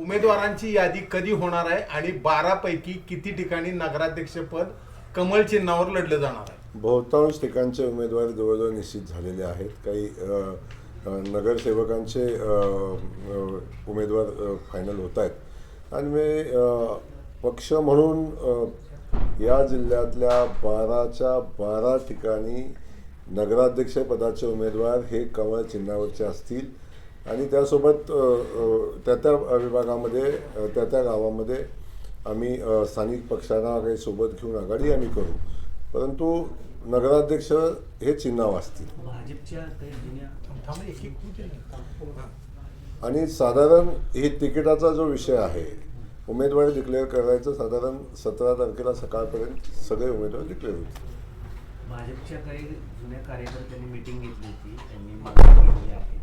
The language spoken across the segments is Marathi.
उमेदवारांची यादी कधी होणार आहे आणि बारा पैकी किती ठिकाणी नगराध्यक्षपद कमल चिन्हावर लढलं जाणार आहे? बहुतांश ठिकाणचे उमेदवार जवळजवळ निश्चित झालेले आहेत. काही नगरसेवकांचे उमेदवार फायनल होत आहेत. आणि मी पक्ष म्हणून या जिल्ह्यातल्या बाराच्या बारा ठिकाणी नगराध्यक्षपदाचे उमेदवार हे कमळ चिन्हावरचे असतील. आणि त्यासोबत त्या त्या विभागामध्ये त्या त्या गावामध्ये आम्ही स्थानिक पक्षांना काही सोबत घेऊन आघाडी आम्ही करू. परंतु नगराध्यक्ष हे चिन्ह असतील. आणि साधारण हे तिकिटाचा जो विषय आहे उमेदवारी डिक्लेअर करायचं साधारण सतरा तारखेला सकाळपर्यंत सगळे उमेदवार डिक्लेअर होतील. भाजपच्या काही जुन्या कार्यकर्त्यांनी मिटिंग घेतली होती त्यांनी मागणी केली आहे.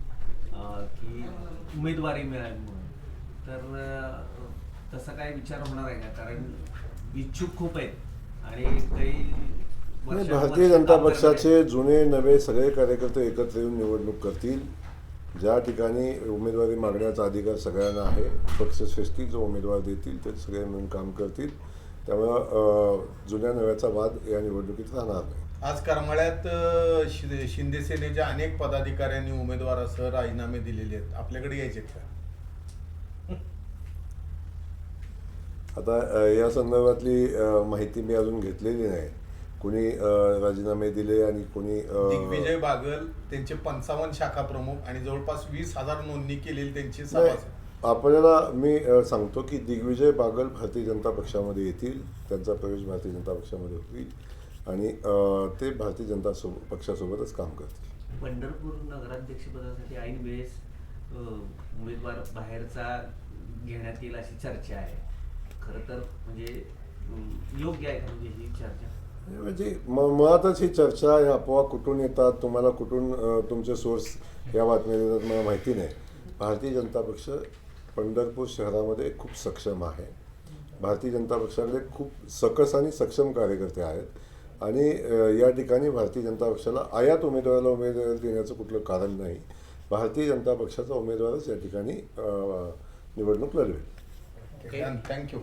उमेदवारी मिळावी म्हणून. तर तसा काय विचार होणार आहे का? कारण इच्छुक खूप आहेत आणि काही भारतीय जनता पक्षाचे जुने नवे सगळे कार्यकर्ते एकत्र येऊन निवडणूक करतील. ज्या ठिकाणी उमेदवारी मागण्याचा अधिकार सगळ्यांना आहे पक्षश्रेष्ठी जो उमेदवार देतील ते सगळे मिळून काम करतील. त्यामुळं जुन्या नव्याचा वाद या निवडणुकीत राहणार नाही. आज करमाळ्यात शिंदे सेनेच्या अनेक पदाधिकाऱ्यांनी उमेदवारासह राजीनामे दिलेले आहेत. आपल्याकडे यायचे का? आता या संदर्भातली माहिती मी अजून घेतलेली नाही. कोणी राजीनामे दिले आणि कोणी अ, दिग्विजय बागल त्यांचे पंचावन्न शाखा प्रमुख आणि जवळपास वीस हजार नोंदणी केलेली त्यांची सभासद आपल्याला मी सांगतो की दिग्विजय बागल भारतीय जनता पक्षामध्ये येतील त्यांचा प्रवेश भारतीय जनता पक्षामध्ये होईल आणि ते भारतीय जनता सो पक्षासोबतच काम करतील. पंढरपूर नगराध्यक्षपदासाठी ऐन वेळेस उमेदवार बाहेरचा घेण्यात येईल अशी चर्चा आहे. खरं तर म्हणजे योग्य आहे का म्हणजे ही चर्चा? म्हणजे म मुळातच ही चर्चा या अफवा कुठून येतात तुम्हाला कुठून तुमचे सोर्स या बातम्या देतात मला माहिती नाही. भारतीय जनता पक्ष पंढरपूर शहरामध्ये खूप सक्षम आहे. भारतीय जनता पक्षाकडे खूप सकस आणि सक्षम कार्यकर्ते आहेत. आणि या ठिकाणी भारतीय जनता पक्षाला आयात उमेदवाराला उमेदवारी देण्याचं कुठलं कारण नाही. भारतीय जनता पक्षाचा उमेदवारच या ठिकाणी निवडणूक लढवेल. थँक्यू